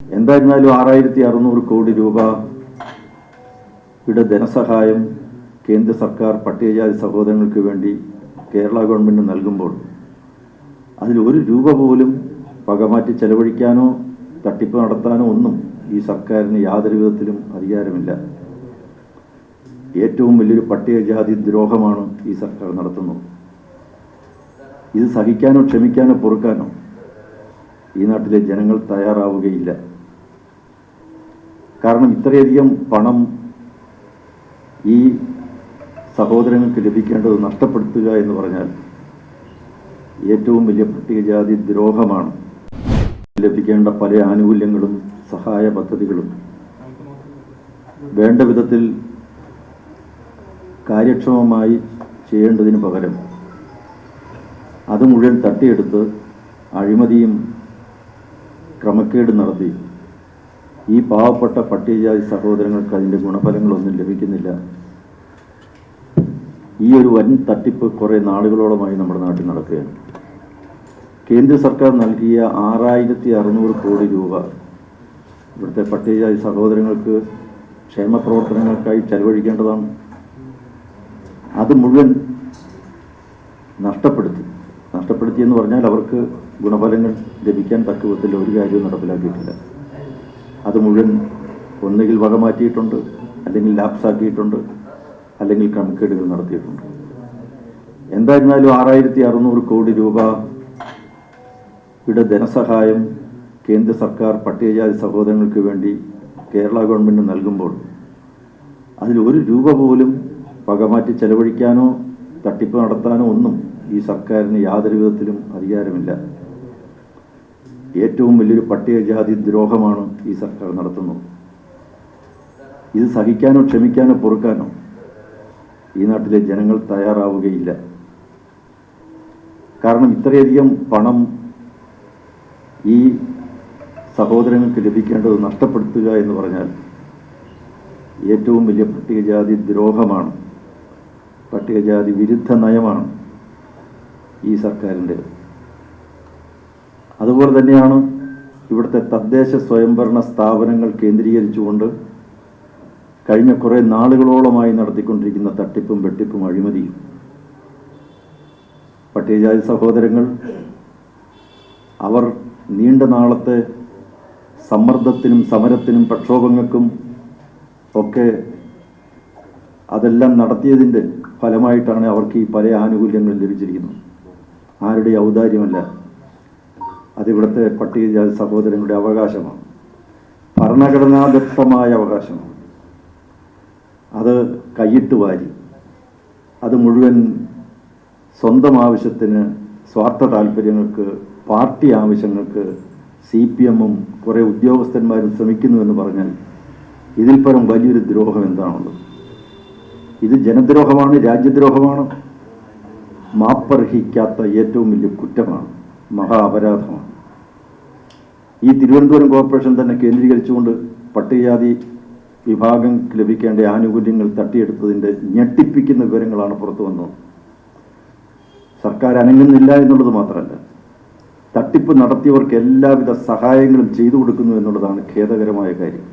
എന്തായിരുന്നാലും ആറായിരത്തി അറുന്നൂറ് കോടി രൂപ യുടെ ധനസഹായം കേന്ദ്ര സർക്കാർ പട്ടികജാതി സഹോദരങ്ങൾക്ക് വേണ്ടി കേരള ഗവൺമെന്റ് നൽകുമ്പോൾ അതിൽ ഒരു രൂപ പോലും പകമാറ്റി ചെലവഴിക്കാനോ തട്ടിപ്പ് നടത്താനോ ഒന്നും ഈ സർക്കാരിന് യാതൊരു വിധത്തിലും അധികാരമില്ല. ഏറ്റവും വലിയൊരു പട്ടികജാതി ദ്രോഹമാണ് ഈ സർക്കാർ നടത്തുന്നത് ഇത് സഹിക്കാനോ ക്ഷമിക്കാനോ പൊറുക്കാനോ ഈ നാട്ടിലെ ജനങ്ങൾ തയ്യാറാവുകയില്ല. കാരണം ഇത്രയധികം പണം ഈ സഹോദരങ്ങൾക്ക് ലഭിക്കേണ്ടത് നഷ്ടപ്പെടുത്തുക എന്ന് പറഞ്ഞാൽ ഏറ്റവും വലിയ പട്ടികജാതി ദ്രോഹമാണ്. ലഭിക്കേണ്ട പല ആനുകൂല്യങ്ങളും സഹായ പദ്ധതികളും. വേണ്ട വിധത്തിൽ കാര്യക്ഷമമായി ചെയ്യേണ്ടതിന് പകരം അത് മുഴുവൻ തട്ടിയെടുത്ത് അഴിമതിയും ക്രമക്കേട് നടത്തി ഈ പാവപ്പെട്ട പട്ടികജാതി സഹോദരങ്ങൾക്ക് അതിന്റെ ഗുണഫലങ്ങളൊന്നും ലഭിക്കുന്നില്ല. ഈ ഒരു വൻ തട്ടിപ്പ് കുറേ നാളുകളോളമായി നമ്മുടെ നാട്ടിൽ നടക്കുകയാണ്. കേന്ദ്ര സർക്കാർ നൽകിയ ആറായിരത്തി അറുന്നൂറ് കോടി രൂപ ഇവിടുത്തെ പട്ടികജാതി സഹോദരങ്ങൾക്ക് ക്ഷേമ പ്രവർത്തനങ്ങൾക്കായി ചെലവഴിക്കേണ്ടതാണ്. അത് മുഴുവൻ നഷ്ടപ്പെടുത്തി. നഷ്ടപ്പെടുത്തി എന്ന് പറഞ്ഞാൽ അവർക്ക് ഗുണഫലങ്ങൾ ലഭിക്കാൻ തക്ക വിധത്തിൽ ഒരു കാര്യവും നടപ്പിലാക്കിയിട്ടില്ല. അത് മുഴുവൻ ഒന്നുകിൽ വക മാറ്റിയിട്ടുണ്ട് അല്ലെങ്കിൽ ലാപ്സാക്കിയിട്ടുണ്ട് അല്ലെങ്കിൽ ക്രമക്കേടുകൾ നടത്തിയിട്ടുണ്ട്. എന്തായിരുന്നാലും ആറായിരത്തി അറുന്നൂറ് കോടി രൂപ യുടെ ധനസഹായം കേന്ദ്ര സർക്കാർ പട്ടികജാതി സഹോദരങ്ങൾക്ക് വേണ്ടി കേരള ഗവൺമെന്റ് നൽകുമ്പോൾ അതിൽ ഒരു രൂപ പോലും വകമാറ്റി ചെലവഴിക്കാനോ തട്ടിപ്പ് നടത്താനോ ഒന്നും ഈ സർക്കാരിന് യാതൊരു വിധത്തിലും അധികാരമില്ല. ഏറ്റവും വലിയൊരു പട്ടികജാതി ദ്രോഹമാണ് ഈ സർക്കാർ നടത്തുന്നത്. ഇത് സഹിക്കാനോ ക്ഷമിക്കാനോ പൊറുക്കാനോ ഈ നാട്ടിലെ ജനങ്ങൾ തയ്യാറാവുകയില്ല. കാരണം ഇത്രയധികം പണം ഈ സഹോദരങ്ങൾക്ക് ലഭിക്കേണ്ടത് നഷ്ടപ്പെടുത്തുക എന്ന് പറഞ്ഞാൽ ഏറ്റവും വലിയ പട്ടികജാതി ദ്രോഹമാണ്. പട്ടികജാതി വിരുദ്ധ നയമാണ് ഈ സർക്കാരിന്റെ അതുപോലെ തന്നെയാണ് ഇവിടുത്തെ തദ്ദേശ സ്വയംഭരണ സ്ഥാപനങ്ങൾ കേന്ദ്രീകരിച്ചുകൊണ്ട് കഴിഞ്ഞ കുറേ നാളുകളോളമായി നടത്തിക്കൊണ്ടിരിക്കുന്ന തട്ടിപ്പും വെട്ടിപ്പും അഴിമതിയും. പട്ടികജാതി സഹോദരങ്ങൾ അവർ നീണ്ട നാളത്തെ സമ്മർദ്ദത്തിനും സമരത്തിനും പ്രക്ഷോഭങ്ങൾക്കും ഒക്കെ അതെല്ലാം നടത്തിയതിന്റെ ഫലമായിട്ടാണ് അവർക്ക് ഈ പല ആനുകൂല്യങ്ങളും ലഭിച്ചിരിക്കുന്നത്. ആരുടെ ഔദാര്യമല്ല. അതിവിടുത്തെ പട്ടികജാതി സഹോദരങ്ങളുടെ അവകാശമാണ്. ഭരണഘടനാദത്തമായ അവകാശമാണ്. അത് കൈയിട്ട് വാരി അത് മുഴുവൻ സ്വന്തം ആവശ്യത്തിന് സ്വാർത്ഥ താല്പര്യങ്ങൾക്ക് പാർട്ടി ആവശ്യങ്ങൾക്ക് സി പി എമ്മും കുറേ ഉദ്യോഗസ്ഥന്മാരും ശ്രമിക്കുന്നുവെന്ന് പറഞ്ഞാൽ ഇതിൽ പരം വലിയൊരു ദ്രോഹം എന്താണുള്ളത്? ഇത് ജനദ്രോഹമാണ് രാജ്യദ്രോഹമാണ് മാപ്പർഹിക്കാത്ത ഏറ്റവും വലിയ കുറ്റമാണ്. മഹാ അപരാധമാണ് ഈ തിരുവനന്തപുരം കോർപ്പറേഷൻ തന്നെ കേന്ദ്രീകരിച്ചുകൊണ്ട് പട്ടികജാതി വിഭാഗം ലഭിക്കേണ്ട ആനുകൂല്യങ്ങൾ തട്ടിയെടുത്തതിന്റെ ഞെട്ടിപ്പിക്കുന്ന വിവരങ്ങളാണ് പുറത്തു വന്നത്. സർക്കാർ അനങ്ങുന്നില്ല എന്നുള്ളത് മാത്രമല്ല തട്ടിപ്പ് നടത്തിയവർക്ക് എല്ലാവിധ സഹായങ്ങളും ചെയ്തു കൊടുക്കുന്നു എന്നുള്ളതാണ് ഖേദകരമായ കാര്യം.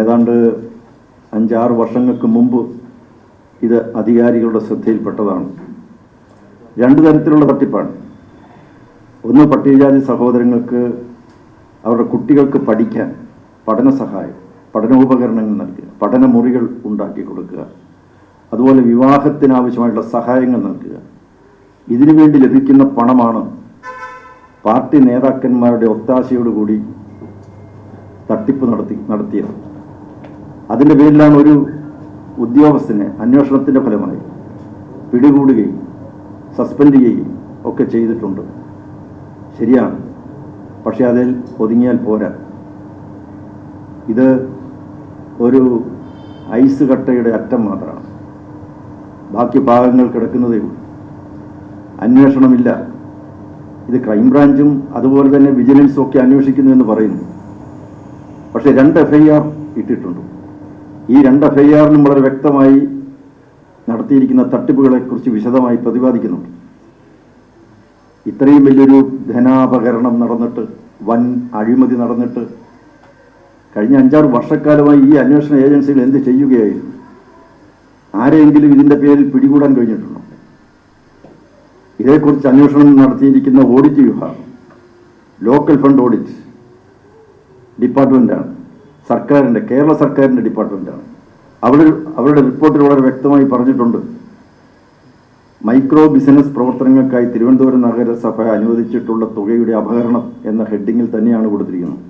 ഏതാണ്ട് അഞ്ചാറ് വർഷങ്ങൾക്ക് മുമ്പ് ഇത് അധികാരികളുടെ ശ്രദ്ധയിൽപ്പെട്ടതാണ്. രണ്ട് തരത്തിലുള്ള തട്ടിപ്പാണ്. ഒന്ന് പട്ടികജാതി സഹോദരങ്ങൾക്ക് അവരുടെ കുട്ടികൾക്ക് പഠിക്കാൻ പഠന സഹായം പഠനോപകരണങ്ങൾ നൽകുക പഠനമുറികൾ ഉണ്ടാക്കി കൊടുക്കുക അതുപോലെ വിവാഹത്തിനാവശ്യമായിട്ടുള്ള സഹായങ്ങൾ നൽകുക. ഇതിനു വേണ്ടി ലഭിക്കുന്ന പണമാണ് പാർട്ടി നേതാക്കന്മാരുടെ ഒത്താശയോടുകൂടി തട്ടിപ്പ് നടത്തി നടത്തിയത്. അതിന്റെ പേരിലാണ് ഒരു ഉദ്യോഗസ്ഥനെ അന്വേഷണത്തിന്റെ ഫലമായി പിടികൂടുകയും സസ്പെൻഡ് ചെയ്യുകയും ഒക്കെ ചെയ്തിട്ടുണ്ട്. ശരിയാണ്. പക്ഷേ അതിൽ ഒതുങ്ങിയാൽ പോരാ. ഇത് ഒരു ഐസ് കട്ടയുടെ അറ്റം മാത്രമാണ്. ബാക്കി ഭാഗങ്ങൾ കിടക്കുന്നതേ ഉള്ളൂ. അന്വേഷണമില്ല. ഇത് ക്രൈംബ്രാഞ്ചും അതുപോലെ തന്നെ വിജിലൻസും ഒക്കെ അന്വേഷിക്കുന്നു എന്ന് പറയുന്നു. പക്ഷേ രണ്ട് എഫ് ഐ ആർ ഇട്ടിട്ടുണ്ട്. ഈ രണ്ട് എഫ് ഐ ആറിനും വളരെ വ്യക്തമായി നടത്തിയിരിക്കുന്ന തട്ടിപ്പുകളെക്കുറിച്ച് വിശദമായി പ്രതിപാദിക്കുന്നുണ്ട്. ഇത്രയും വലിയൊരു ധനാപകരണം നടന്നിട്ട് വൻ അഴിമതി നടന്നിട്ട് കഴിഞ്ഞ അഞ്ചാറ് വർഷക്കാലമായി ഈ അന്വേഷണ ഏജൻസികൾ എന്ത് ചെയ്യുകയായിരുന്നു? ആരെങ്കിലും ഇതിന്റെ പേരിൽ പിടികൂടാൻ കഴിഞ്ഞിട്ടുണ്ടോ? ഇതേക്കുറിച്ച് അന്വേഷണം നടത്തിയിരിക്കുന്ന ഓഡിറ്റ് വിഭാഗം ലോക്കൽ ഫണ്ട് ഓഡിറ്റ് ഡിപ്പാർട്ട്മെന്റാണ് സർക്കാരിന്റെ കേരള സർക്കാരിന്റെ ഡിപ്പാർട്ട്മെന്റാണ് അവർ അവരുടെ റിപ്പോർട്ടിൽ വളരെ വ്യക്തമായി പറഞ്ഞിട്ടുണ്ട്. മൈക്രോ ബിസിനസ് പ്രവർത്തനങ്ങൾക്കായി തിരുവനന്തപുരം നഗരസഭ അനുവദിച്ചിട്ടുള്ള തുകയുടെ അപഹരണം എന്ന ഹെഡിങ്ങിൽ തന്നെയാണ് കൊടുത്തിരിക്കുന്നത്.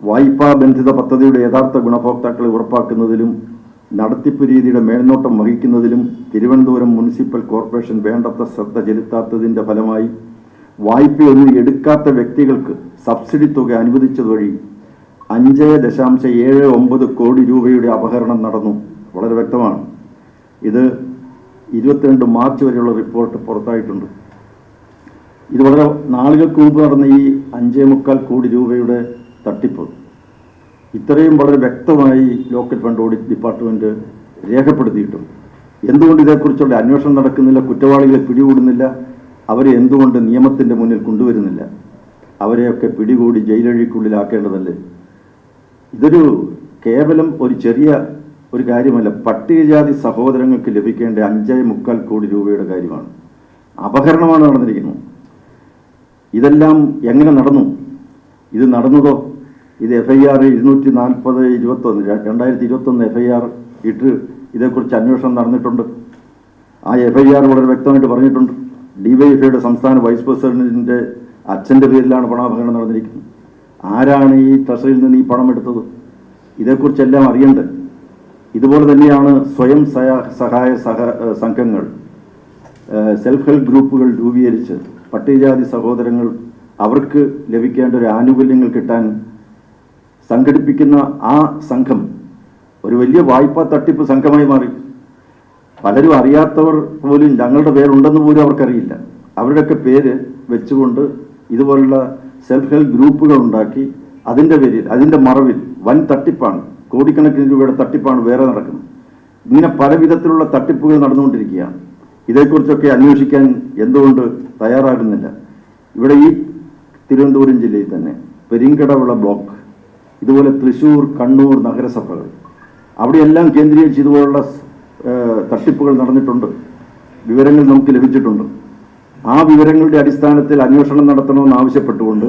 വായ്പാ ബന്ധിത പദ്ധതിയുടെ യഥാർത്ഥ ഗുണഭോക്താക്കളെ ഉറപ്പാക്കുന്നതിലും നടത്തിപ്പ് രീതിയുടെ മേൽനോട്ടം വഹിക്കുന്നതിലും തിരുവനന്തപുരം മുനിസിപ്പൽ കോർപ്പറേഷൻ വേണ്ടത്ര ശ്രദ്ധ ചെലുത്താത്തതിന്റെ ഫലമായി വായ്പയൊന്നും എടുക്കാത്ത വ്യക്തികൾക്ക് സബ്സിഡി തുക അനുവദിച്ചതുവഴി അഞ്ച് ദശാംശം ഏഴ് ഒമ്പത് കോടി രൂപയുടെ അപഹരണം നടന്നു. വളരെ വ്യക്തമാണ്. ഇത് ഇരുപത്തിരണ്ട് മാർച്ച് വരെയുള്ള റിപ്പോർട്ട് പുറത്തായിട്ടുണ്ട്. ഇത് വളരെ നാളുകൾക്ക് മുമ്പ് നടന്ന ഈ അഞ്ചേ മുക്കാൽ കോടി രൂപയുടെ തട്ടിപ്പ്. ഇത്രയും വളരെ വ്യക്തമായി ലോക്കൽ ഫണ്ട് ഓഡിറ്റ് ഡിപ്പാർട്ട്മെന്റ് രേഖപ്പെടുത്തിയിട്ടുണ്ട്. എന്തുകൊണ്ട് ഇതേക്കുറിച്ചുള്ള അന്വേഷണം നടക്കുന്നില്ല കുറ്റവാളികളെ പിടികൂടുന്നില്ല അവരെ എന്തുകൊണ്ട് നിയമത്തിന്റെ മുന്നിൽ കൊണ്ടുവരുന്നില്ല? അവരെയൊക്കെ പിടികൂടി ജയിലഴിക്കുള്ളിലാക്കേണ്ടതല്ലേ? ഇതൊരു കേവലം ഒരു ചെറിയ ഒരു കാര്യമല്ല. പട്ടികജാതി സഹോദരങ്ങൾക്ക് ലഭിക്കേണ്ട അഞ്ചേ മുക്കാൽ കോടി രൂപയുടെ കാര്യമാണ്. അപഹരണമാണ് നടന്നിരിക്കുന്നത്. ഇതെല്ലാം എങ്ങനെ നടന്നു? ഇത് നടന്നതോ? ഇത് എഫ് ഐ ആർ ഇരുന്നൂറ്റി നാൽപ്പത് ഇരുപത്തൊന്ന് രണ്ടായിരത്തി ഇരുപത്തൊന്ന് എഫ് ഐ ആർ ഇട്ട് ഇതേക്കുറിച്ച് അന്വേഷണം നടന്നിട്ടുണ്ട്. ആ എഫ് ഐ ആർ വളരെ വ്യക്തമായിട്ട് പറഞ്ഞിട്ടുണ്ട്. ഡിവൈഎഫ്ഐയുടെ സംസ്ഥാന വൈസ് പ്രസിഡന്റിന്റെ അച്ഛന്റെ പേരിലാണ് പണാപകരണം നടന്നിരിക്കുന്നത്. ആരാണ് ഈ ട്രഷറിയിൽ നിന്ന് ഈ പണം എടുത്തത്? ഇതേക്കുറിച്ചെല്ലാം അറിയണ്ടേ? ഇതുപോലെ തന്നെയാണ് സ്വയം സഹാ- സഹായ സഹ സംഘങ്ങൾ സെൽഫ് ഹെൽപ്പ് ഗ്രൂപ്പുകൾ രൂപീകരിച്ച് പട്ടികജാതി സഹോദരങ്ങൾ അവർക്ക് ലഭിക്കേണ്ട ഒരു ആനുകൂല്യങ്ങൾ കിട്ടാൻ സംഘടിപ്പിക്കുന്ന ആ സംഘം ഒരു വലിയ വായ്പാ തട്ടിപ്പ് സംഘമായി മാറി. പലരും അറിയാത്തവർ പോലും ഞങ്ങളുടെ പേരുണ്ടെന്ന് പോലും അവർക്കറിയില്ല. അവരുടെയൊക്കെ പേര് വെച്ചുകൊണ്ട് ഇതുപോലുള്ള സെൽഫ് ഹെൽപ്പ് ഗ്രൂപ്പുകൾ ഉണ്ടാക്കി അതിന്റെ പേരിൽ അതിന്റെ മറവിൽ വൻ തട്ടിപ്പാണ് കോടിക്കണക്കിന് രൂപയുടെ തട്ടിപ്പാണ് വേറെ നടക്കുന്നത്. ഇങ്ങനെ പല വിധത്തിലുള്ള തട്ടിപ്പുകൾ നടന്നുകൊണ്ടിരിക്കുകയാണ്. ഇതേക്കുറിച്ചൊക്കെ അന്വേഷിക്കാൻ എന്തുകൊണ്ട് തയ്യാറാകുന്നില്ല. ഇവിടെ ഈ തിരുവനന്തപുരം ജില്ലയിൽ തന്നെ പെരിങ്കടവിള ബ്ലോക്ക് ഇതുപോലെ തൃശൂർ കണ്ണൂർ നഗരസഭകൾ അവിടെയെല്ലാം കേന്ദ്രീകരിച്ച് ഇതുപോലുള്ള തട്ടിപ്പുകൾ നടന്നിട്ടുണ്ട്. വിവരങ്ങൾ നമുക്ക് ലഭിച്ചിട്ടുണ്ട്. ആ വിവരങ്ങളുടെ അടിസ്ഥാനത്തിൽ അന്വേഷണം നടത്തണമെന്ന് ആവശ്യപ്പെട്ടുകൊണ്ട്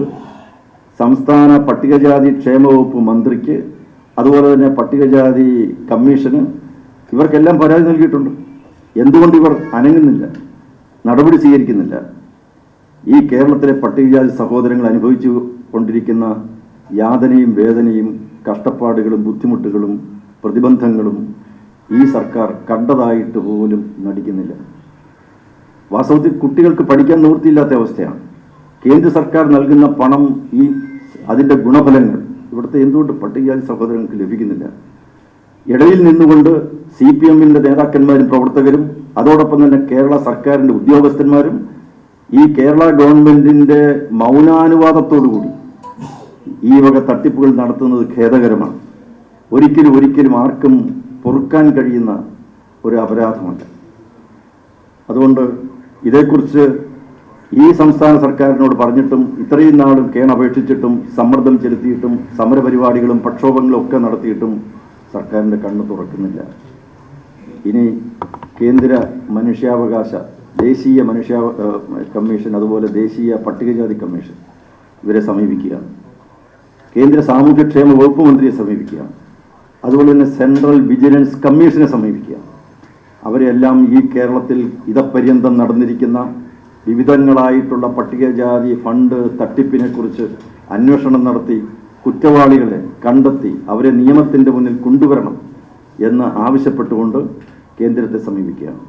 സംസ്ഥാന പട്ടികജാതി ക്ഷേമ വകുപ്പ് മന്ത്രിക്ക് അതുപോലെ തന്നെ പട്ടികജാതി കമ്മീഷന് ഇവർക്കെല്ലാം പരാതി നൽകിയിട്ടുണ്ട്. എന്തുകൊണ്ട് ഇവർ അനങ്ങുന്നില്ല നടപടി സ്വീകരിക്കുന്നില്ല? ഈ കേരളത്തിലെ പട്ടികജാതി സഹോദരങ്ങൾ അനുഭവിച്ചു കൊണ്ടിരിക്കുന്ന യാതനയും വേദനയും കഷ്ടപ്പാടുകളും ബുദ്ധിമുട്ടുകളും പ്രതിബന്ധങ്ങളും ഈ സർക്കാർ കണ്ടതായിട്ട് പോലും നടിക്കുന്നില്ല. വാസ്തവത്തിൽ കുട്ടികൾക്ക് പഠിക്കാൻ നിവൃത്തിയില്ലാത്ത അവസ്ഥയാണ്. കേന്ദ്ര സർക്കാർ നൽകുന്ന പണം ഈ അതിന്റെ ഗുണഫലങ്ങൾ ഇവിടുത്തെ എന്തുകൊണ്ട് പട്ടികജാതി സഹോദരങ്ങൾക്ക് ലഭിക്കുന്നില്ല? ഇടയിൽ നിന്നുകൊണ്ട് സി പി എമ്മിന്റെ നേതാക്കന്മാരും പ്രവർത്തകരും അതോടൊപ്പം തന്നെ കേരള സർക്കാരിന്റെ ഉദ്യോഗസ്ഥന്മാരും ഈ കേരള ഗവൺമെന്റിന്റെ മൗനാനുവാദത്തോടുകൂടി ഈ വക തട്ടിപ്പുകൾ നടത്തുന്നത് ഖേദകരമാണ്. ഒരിക്കലും ഒരിക്കലും ആർക്കും പൊറുക്കാൻ കഴിയുന്ന ഒരു അപരാധമല്ല അതുകൊണ്ട് ഇതേക്കുറിച്ച് ഈ സംസ്ഥാന സർക്കാരിനോട് പറഞ്ഞിട്ടും ഇത്രയും നാളും കേൺ അപേക്ഷിച്ചിട്ടും സമ്മർദ്ദം ചെലുത്തിയിട്ടും സമരപരിപാടികളും പ്രക്ഷോഭങ്ങളും ഒക്കെ നടത്തിയിട്ടും സർക്കാരിന്റെ കണ്ണ് തുറക്കുന്നില്ല. ഇനി കേന്ദ്ര മനുഷ്യാവകാശ ദേശീയ മനുഷ്യ കമ്മീഷൻ അതുപോലെ ദേശീയ പട്ടികജാതി കമ്മീഷൻ ഇവരെ സമീപിക്കുക. കേന്ദ്ര സാമൂഹ്യക്ഷേമ വകുപ്പ് മന്ത്രിയെ സമീപിക്കുക. അതുപോലെ തന്നെ സെൻട്രൽ വിജിലൻസ് കമ്മീഷനെ സമീപിക്കുക. അവരെല്ലാം ഈ കേരളത്തിൽ ഇതപര്യന്തം നടന്നിരിക്കുന്ന വിവിധങ്ങളായിട്ടുള്ള പട്ടികജാതി ഫണ്ട് തട്ടിപ്പിനെക്കുറിച്ച് അന്വേഷണം നടത്തി കുറ്റവാളികളെ കണ്ടെത്തി അവരെ നിയമത്തിന്റെ മുന്നിൽ കൊണ്ടുവരണം എന്ന് ആവശ്യപ്പെട്ടുകൊണ്ട് കേന്ദ്രത്തെ സമീപിക്കുകയാണ്.